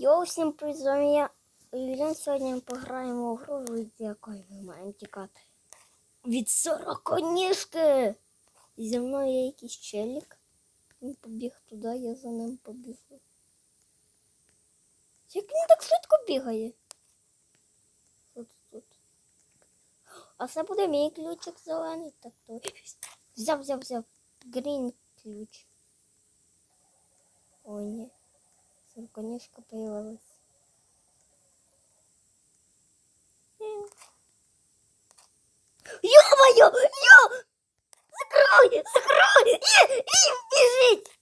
Йоу, всім я Юліан. Сьогодні ми пограємо в гру, від якої ми маємо тікати. Від сороконіжки! Зі мною є якийсь челік. Він побіг туди, я за ним побігла. Як він так швидко бігає? Тут тут? А це буде мій ключик зелений, так то. Взяв, взяв, взяв. Грін ключ. Ой, ні. Сороконежка появилась. Ё-моё! Ё! Закрой! Закрой! И, и бежить!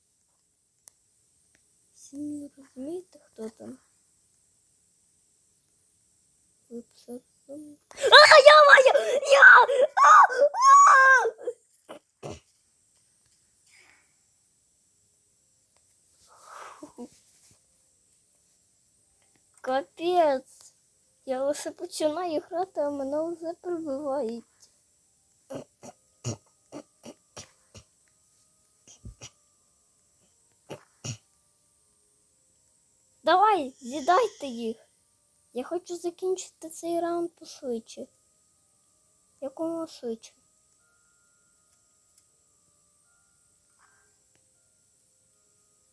Всі не розумієте, хто там? Ви Починаю грати, а мене вже прибивають. Давай, з'їдайте їх. Я хочу закінчити цей раунд пошвидше. Якому швидше?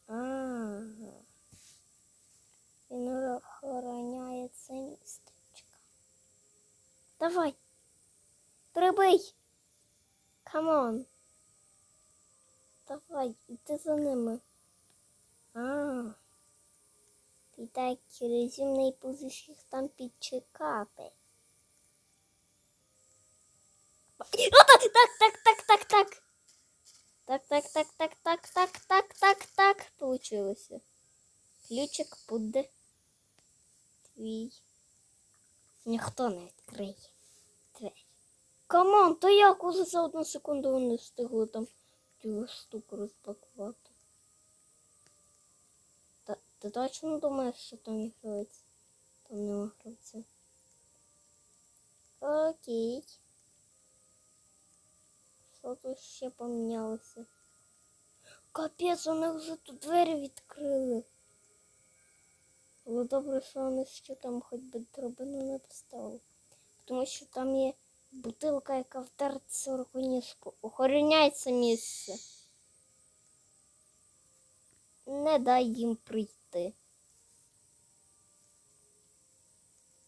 Ага. Він охороняє це містечко. Давай. Прибий. Камон. Давай, іди за ними. А. Ти так розумний будеш їх там підчекати. О, так, так, так, так, так, так. Так, так, так, так, так, так, так, так, так, получилося. Ключик буде твій. Ніхто не відкриє двері. Камон, то як уже за одну секунду вони встигли там цю штуку розпакувати? Та, ти точно думаєш, що там є гравець? Там нема гравця. Окей. Що тут ще помінялося? Капець, вони вже тут двері відкрили. Було добре, що вони ще там хоч би дробину не поставили. Тому що там є бутилка, яка вдарить сороконіжку. Охороняється місце. Не дай їм прийти.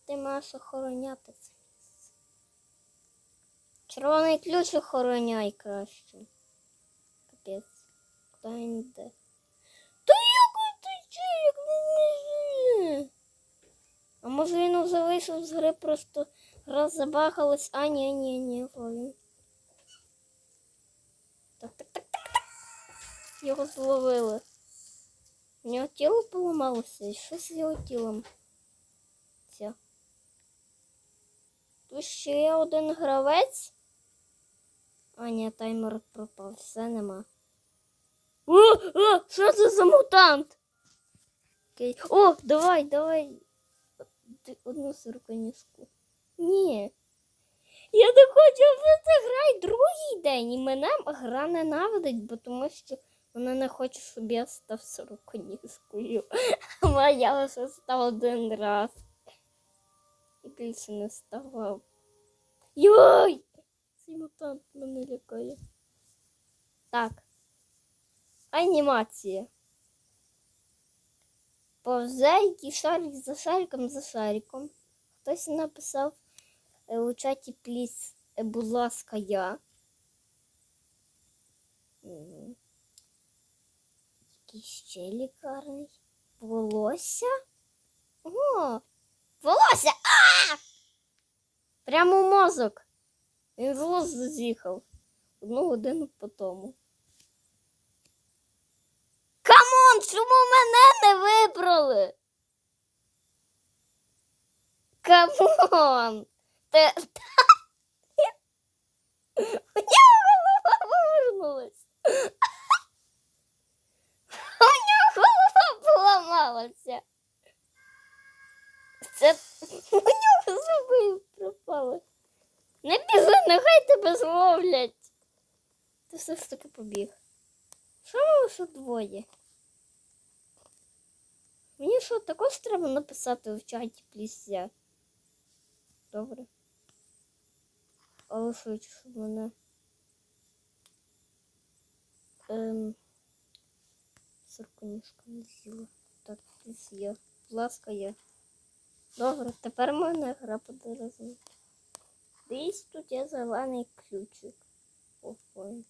Ти маєш охороняти це місце. Червоний ключ охороняй краще. Капець. Куди він йде? Та як чоловік не біжи? А може він вже вийшов з гри, просто гра забагалась. А, ні, ні, ні, він. Так, так, так, так, так. Його зловили. У нього тіло поламалося. І що з його тілом? Все. Тут ще є один гравець. А, ні, таймер пропав, все нема. О, о, що це за мутант? Окей. О, давай, давай. Одну сороконіску. Ні. Я не хочу в це грати другий день. І мене гра ненавидить, бо тому що вона не хоче, щоб я став сороконіскою. А я лише став один раз. І більше не ставав. Йой! Цей мутант мене лякає. Так. Анімація. Повзайки шарик за шариком за шариком. Хтось написав у чаті пліс, е, будь ласка, я. Якийсь ще лікарний. Волосся? О! Волосся! А! Прямо в мозок. Він з глузду з'їхав. Одну годину по тому. Камон, чому мене не вибрали? Камон! Повернулась. У нього голова поламалася. Це у нього зуби пропали. Не біжи, нехай тебе зловлять. Ти все ж таки побіг. Що ми лише двоє? Мені що, також треба написати в чаті плісся. Добре. Але швидше, щоб мене. Ем... Сороконіжка не з'їла. Так, пліс є. Будь ласка, є. Добре, тепер мене гра разом. Десь тут є зелений ключик. Ой.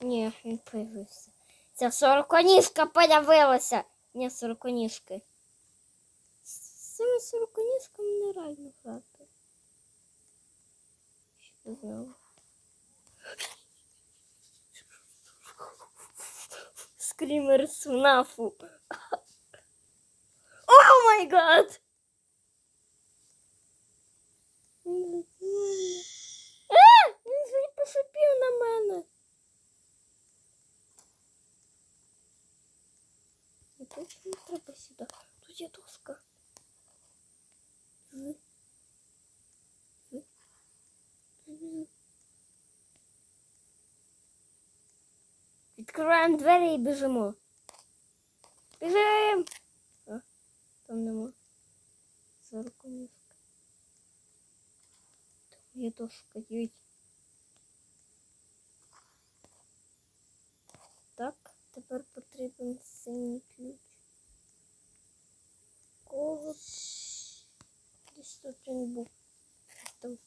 Ні, він появився. Ця сороконіжка появилася. Ні, сороконіжки. З цими сороконіжками нереально грати. Що ти знала? Скрімер з ФНАФу. О май гад! Е, він же пошипів на мене. Не точно не треба сюди. Тут є доска. Відкриваємо двері і біжимо. Біжимо! А, там нема. Сороконівка. Там є дошка, їдь. Так, тепер потрібен синій ключ. Кого? Десь тут він був. Там.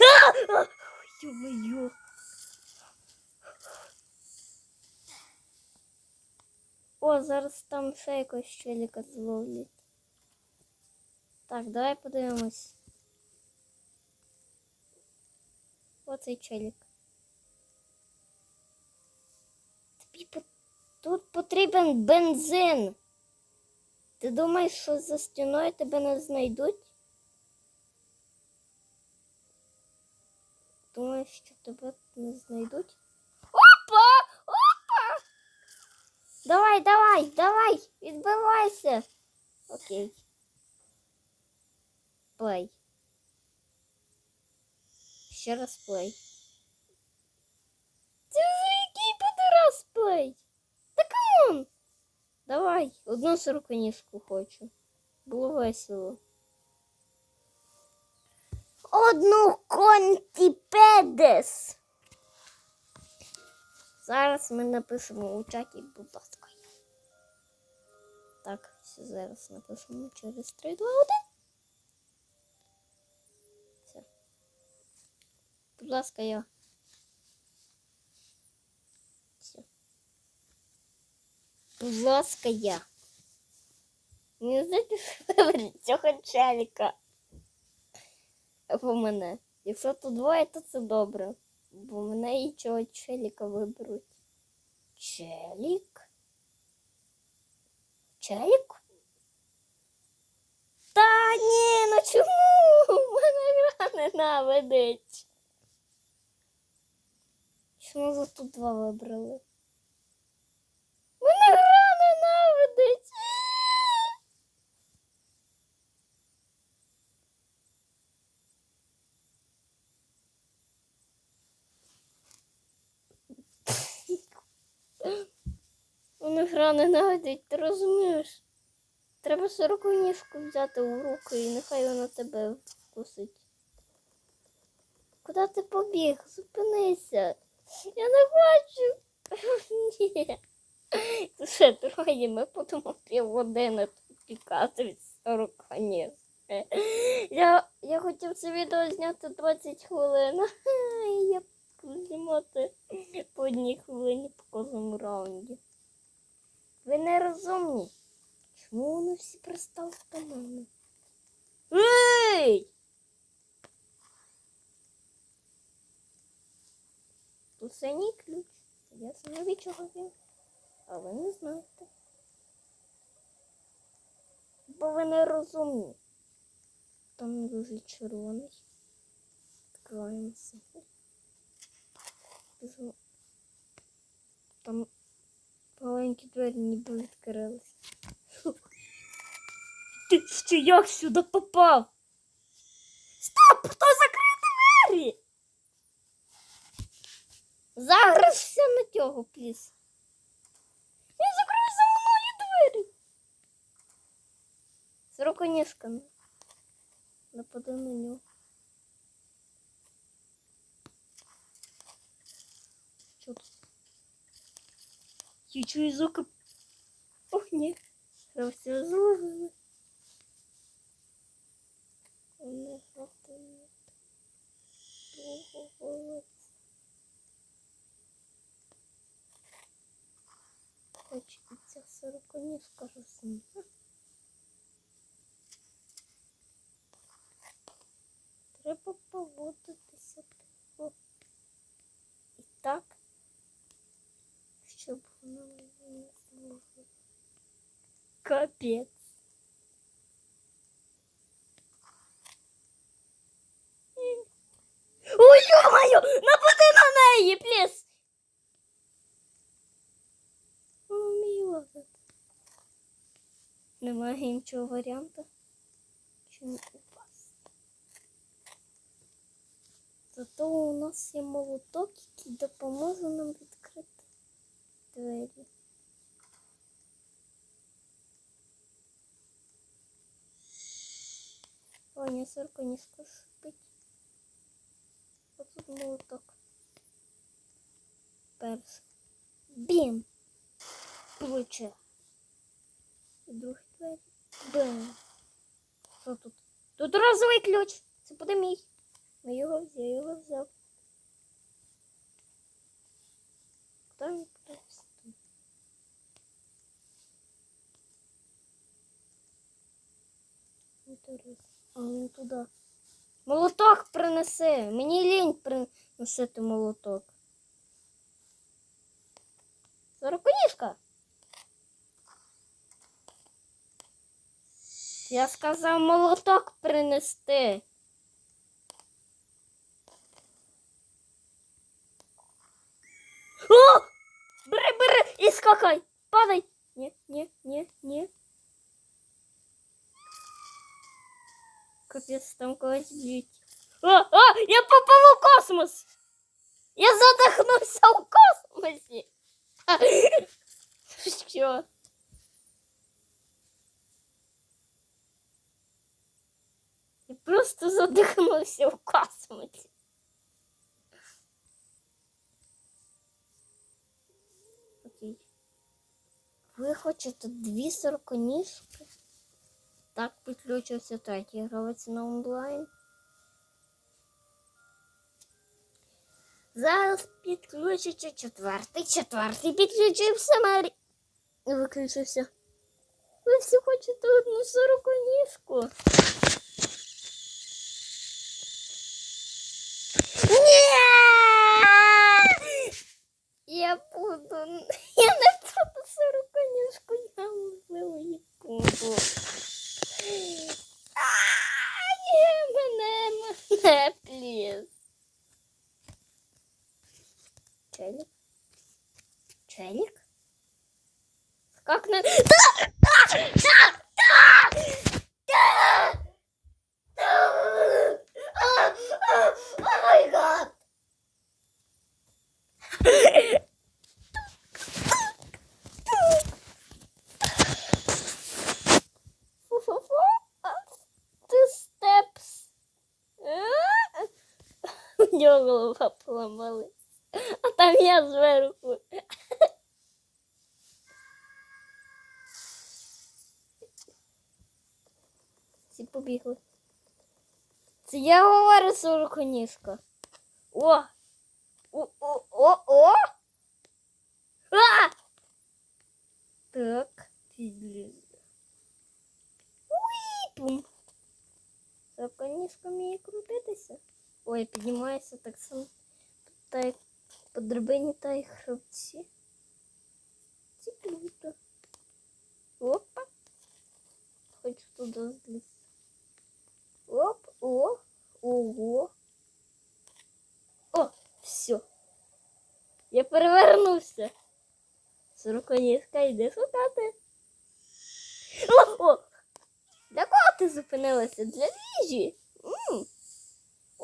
А! А! Ё-моё! Зараз там ще якось челіка зловлять. Так, давай подивимось. Оцей челік. Тобі тут потрібен бензин. Ти думаєш, що за стіною тебе не знайдуть? Думаєш, що тебе не знайдуть? Опа! Опа! Давай, давай, давай, відбивайся. Окей. Плей. Ще раз плей. Це вже який буде раз плей? Та камон! Давай, одну сороконіжку хочу. Було весело. Одну контіпедес. Зараз ми напишемо у чаті, будь ласка. Все зараз напишемо через 3, 2, 1. Все. Будь ласка, я. Все. Будь ласка, я. Не знаєте, вибрати цього челіка. Або мене. Якщо тут двоє, то це добре. Бо мене і цього челіка виберуть. Челік? Челік? Та ні, ну чому? Мене гра ненавидить. Чому ви тут два вибрали? Мене гра ненавидить. Мене гра ненавидить, ти розумієш? Треба сороконіжку взяти у руки і нехай вона тебе вкусить. Куди ти побіг? Зупинися. Я не хочу. Ні. Ще троє, ми будемо півгодини тут пікати від сороконіжки. Я, я хотів це відео зняти 20 хвилин. Я знімати по одній хвилині по кожному раунді. Ви не розумні. Чому вони всі пристали до мене? Ей! Тут синій ключ. Я знаю від чого він. А ви не знаєте. Бо ви не розумні. Там дуже червоний. Відкриваємо синій. Дуже- Там маленькі двері ніби відкрились. Ты ще як сюда попал! Стоп! Кто закрыл двери? Загрався на цього, пліс. Він закрив за мной двери! З руконіжками. Нападу на нього. Що тут? Я из звуки. Ох, ні. Все зложено зловили. Не жовтий. Довго голос. Хочеться сороконіжка розуміти. Треба поводитися тихо. І так, щоб воно мені не змогла. Капець. Ой, ё-моё! Напади на неї, пліс! Немає іншого варіанту. Чим упасти. Зато у нас є молоток, який допоможе нам відкрити двері. О, ні, сорка не спить. Молоток. Перс. Бім! Плече. І другий двері. Бім. Що тут? Тут розовий ключ. Це буде мій. Ми його взяв, я його взяв. Куди він? Інтересно. А він туди. Молоток принеси. Мені лінь приносити молоток. Сороконіжка. Я сказав молоток принести. О! Бери, бери і скакай. Падай. Ні, ні, ні, ні. Капець, там когось б'ють. О, о, я попав у космос. Я задохнувся у космосі. Що? Я просто задихнувся в космосі. Окей. Ви хочете дві сороконіжки? Так, підключився третій гравець на онлайн. Зараз підключиться четвертий, четвертий підключився Марі. Виключився. Ви всі хочете одну сороконіжку? Ні! Я буду. Я не буду сороконіжку, я можливо її буду. Мене, мене, пліз. Челик? Челик? Как на... Да! Да! Да! У нього голова поламалась. А там я зверху. Всі побігли. Це я говорю сороконіжка. О! О, о, о, о! А! Ой, піднімається так само. Та як по драбині та й хравці. Це круто. Опа. Хочу туди зліз. Оп, о, ого. О, все. Я перевернувся. Сороконіжка йде шукати. О, о! Для кого ти зупинилася? Для їжі?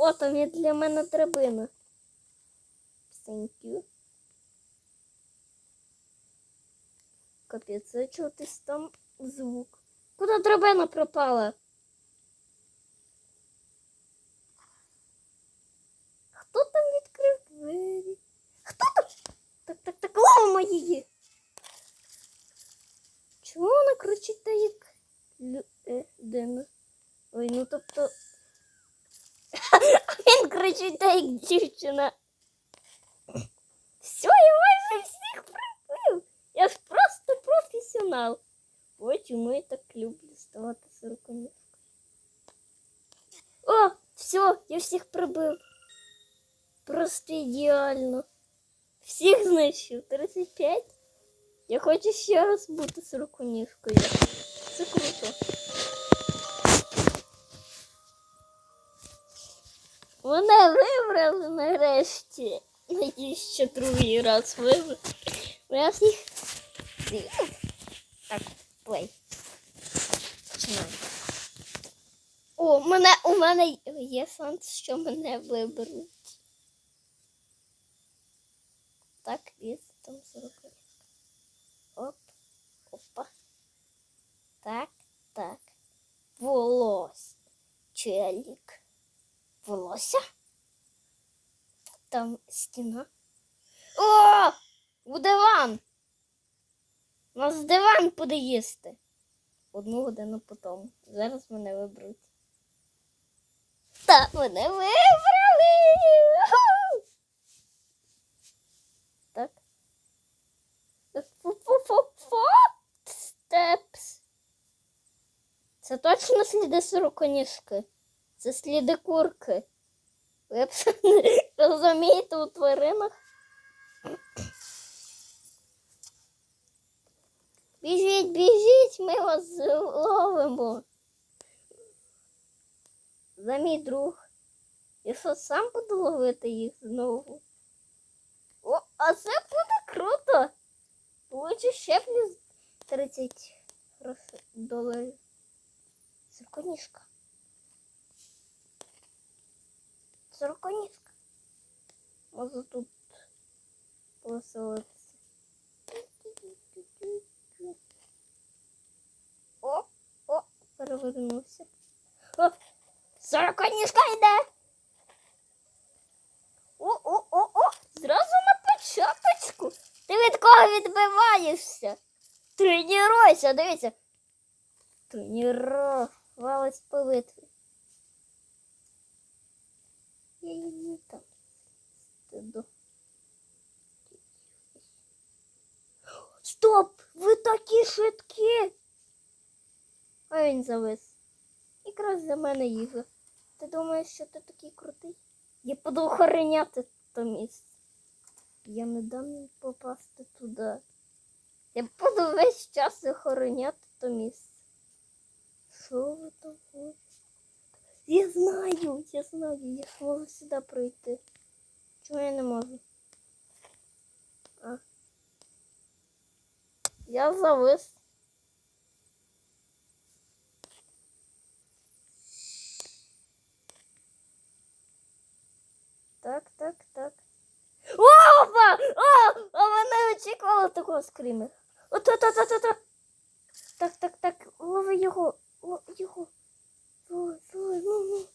О, там є для мене драбина. Thank you. Капець, ти там звук? Куди драбина пропала? Хто там відкрив двері? Хто там? Так, так, так, ловимо її. Чому вона кричить та як людина? Ой, ну тобто. Він кричить та як дівчина. Все, я майже всіх прибив. Я ж просто професіонал. Ой, чому я так люблю ставати сороконівкою. О, все, я всіх прибив. Просто ідеально. Всіх знищив. 35. Я хочу ще раз бути сороконівкою. Це круто. Мене вибрали нарешті. Надіюсь, що другий раз вибрали. Я всіх. Так, плей. О, мене, у мене є шанс, що мене виберуть. Так, є там 40. Оп, опа. Так, так. Волос. Челік. Волосся. Там стіна. О! У диван! У нас диван буде їсти. Одну годину потім. Зараз мене виберуть. Так, мене вибрали! Так. Степс. Це точно сліди сороконіжки. Це сліди курки. Ви розумієте у тваринах? Біжіть, біжіть, ми вас зловимо. За мій друг. Я що сам буду ловити їх знову? О, а це буде круто. Получу ще плюс 30 грошей доларів. Сороконіжка. Сороконіжка. Можу тут поселитися. О, о, перевернувся. О, сороконіжка йде. О, о, о, о, зразу на початочку. Ти від кого відбиваєшся? Тренуйся, дивіться. Тренувалась по битві. Я її там. Стиду. Стоп! Ви такі швидкі! А він завис. Якраз за мене їжа. Ти думаєш, що ти такий крутий? Я буду охороняти то місце. Я не дам їм попасти туди. Я буду весь час охороняти то місце. Що ви там? Я знаю, я знаю, я можу сюди пройти. Чому я не можу? А. Я завис. Так, так, так. Опа! О! А мене очікувало такого скримера. От, от, от, от, от, от. Так, так, так. Лови його. Лови його. Лови, лови, лови.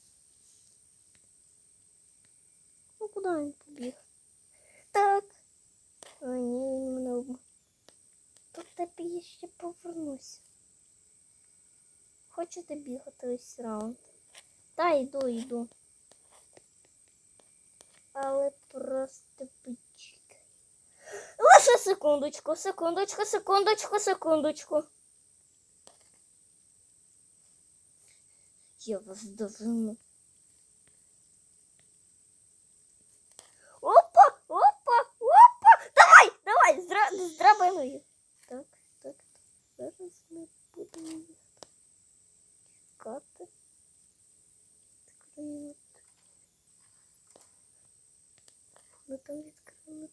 Ну, куди він побіг? Так. А, ні, він мене тебе я ще повернуся. Хочете бігати ось раунд? Та йду, йду. Але просто почекай. Лише секундочку, секундочку, секундочку, секундочку. Я вас дожину. Опа, опа, опа! Давай, давай, з, дра- з драбиною. Так, так, так. Зараз ми будемо їх чекати. Відкриємо. Ми там відкрили.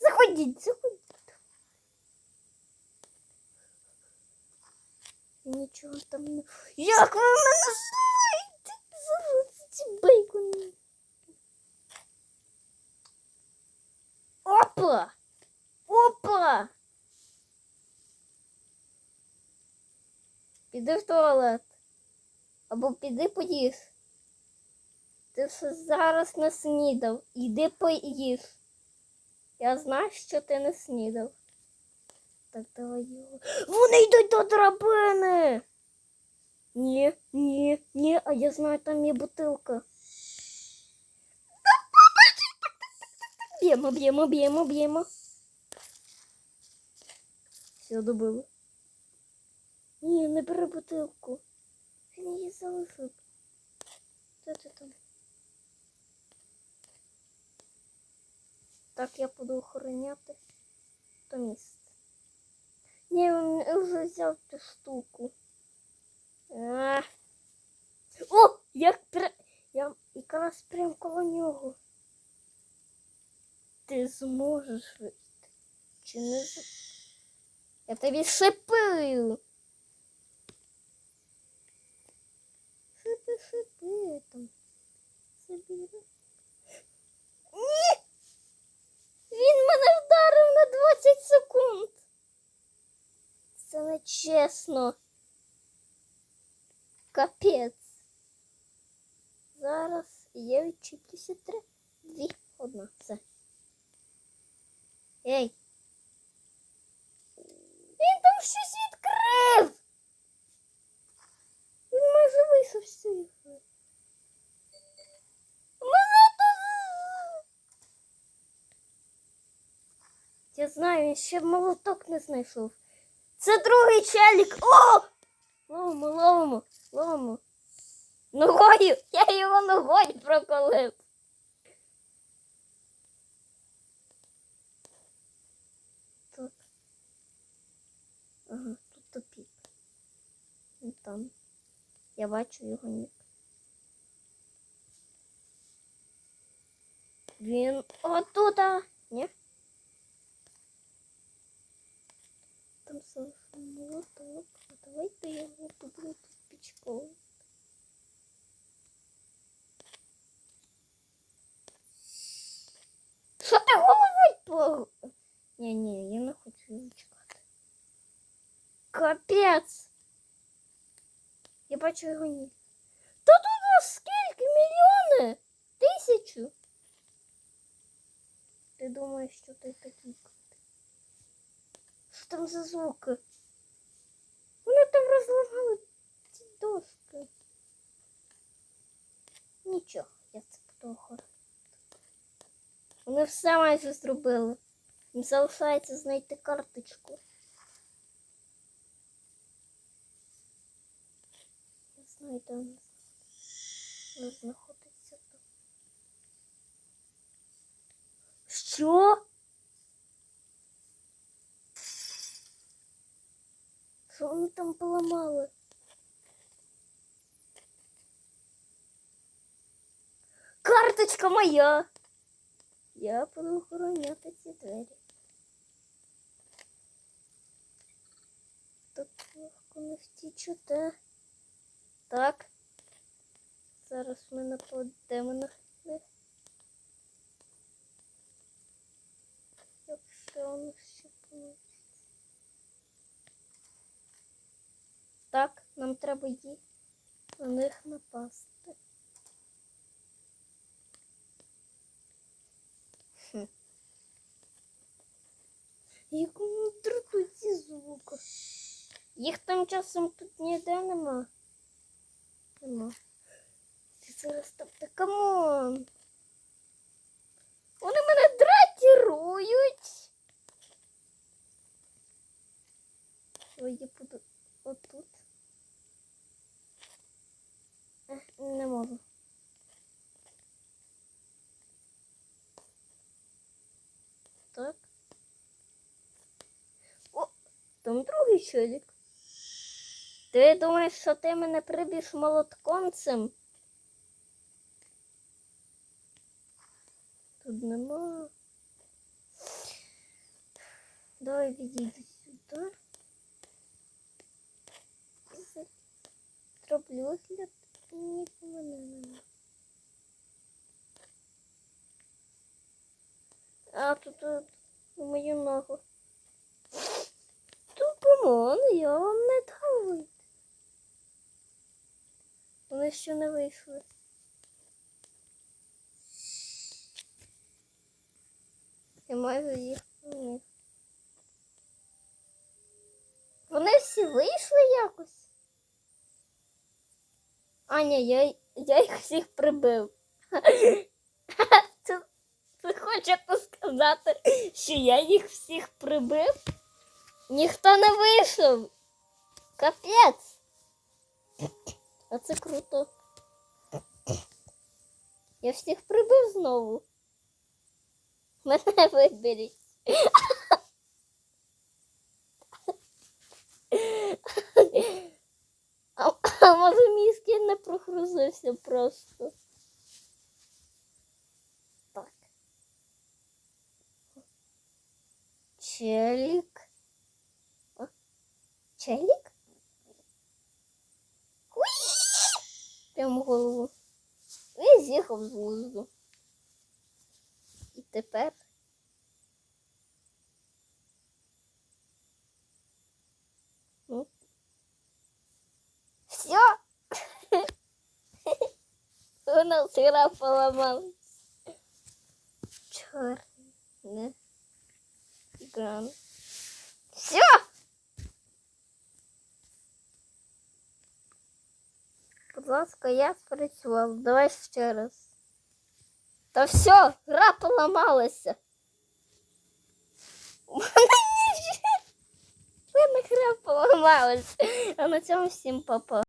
Заходіть, заходіть. Нічого там не. Як ви мене знаєте? За ці бейкони. Опа! Опа! Піди в туалет. Або піди поїж. Ти все зараз не снідав. Іди поїж. Я знаю, що ти не снідав. Так давай його. Вони йдуть до драбини. Ні, ні, ні, а я знаю, там є бутилка. Б'ємо, б'ємо, б'ємо, б'ємо. Все добили. Ні, не бери бутилку. Він її залишив. Де ти там? Так, я буду охороняти то місце. Ні, він вже взяв ту штуку. А. О, як пр... Я якраз прям коло нього. Ти зможеш вийти. Чи не. Я тобі шипую. Шипи, шипи там. Собі. Ні! Він мене вдарив на 20 секунд. Це не чесно. Капець. Зараз є відчіплюся три, дві, одна. Все. Ей. Він там щось відкрив. Він майже вийшов з цієї гри. Мене тут... Я знаю, він ще молоток не знайшов. Це другий челік. О! Ловимо, ловимо, ловимо. Ногою! Я його ногою проколив. Тут. Ага, тут тупік. Він там. Я бачу його нік. Він отуда. Ні? Там залишив молоток. А давайте я його буду тут пічкою. Що ти головою по... Ні, ні, я не хочу його чекати. Капець. Я бачу його ні. Та тут у нас скільки? Мільйони? Тисячу? Ти думаєш, що ти такий крутий? Що там за звуки? Вони там розламали ці доски. Нічого, я це охороняти. Вони все майже зробили. Їм залишається знайти карточку. Я знаю, де вона знаходиться тут. Що? Що вони там поламали? Карточка моя. Я буду охороняти ці двері. Так легко не втічете. Так. Зараз ми нападемо на них. Якщо нас ще вийде. Так, нам треба їй на них напасти. Хм. Якому дратують ці звуки? Їх там часом тут ніде нема. Нема. Ти зараз тобто камон. Вони мене дратірують. Ой, я буду отут. Ех, не можу. Так. О, другий челік. Ти думаєш, що ти мене приб'єш молотконцем? Тут нема. Давай відійду сюди. Зроблю вигляд. Ні, мене. А тут, тут мою ногу. Тут камон, я вам не дав. Вони ще не вийшли. Я майже їх поміг. Вони всі вийшли якось. Аня, я, я їх всіх прибив. Це хочете сказати, що я їх всіх прибив? Ніхто не вийшов. Капець. А це круто. Я всіх прибив знову. Мене виберіть. А, а може мій скін не прогрузився просто. Так. Челік. О, Челік? Уї! В голову. Він з'їхав з вузду. І тепер. Ну. Все. У нас игра поломалась. Черный экран. Все. Ласка, я спрацював. Давай ще раз. Та все, гра поламалася. У мене гра поламалася. А на цьому всім папа.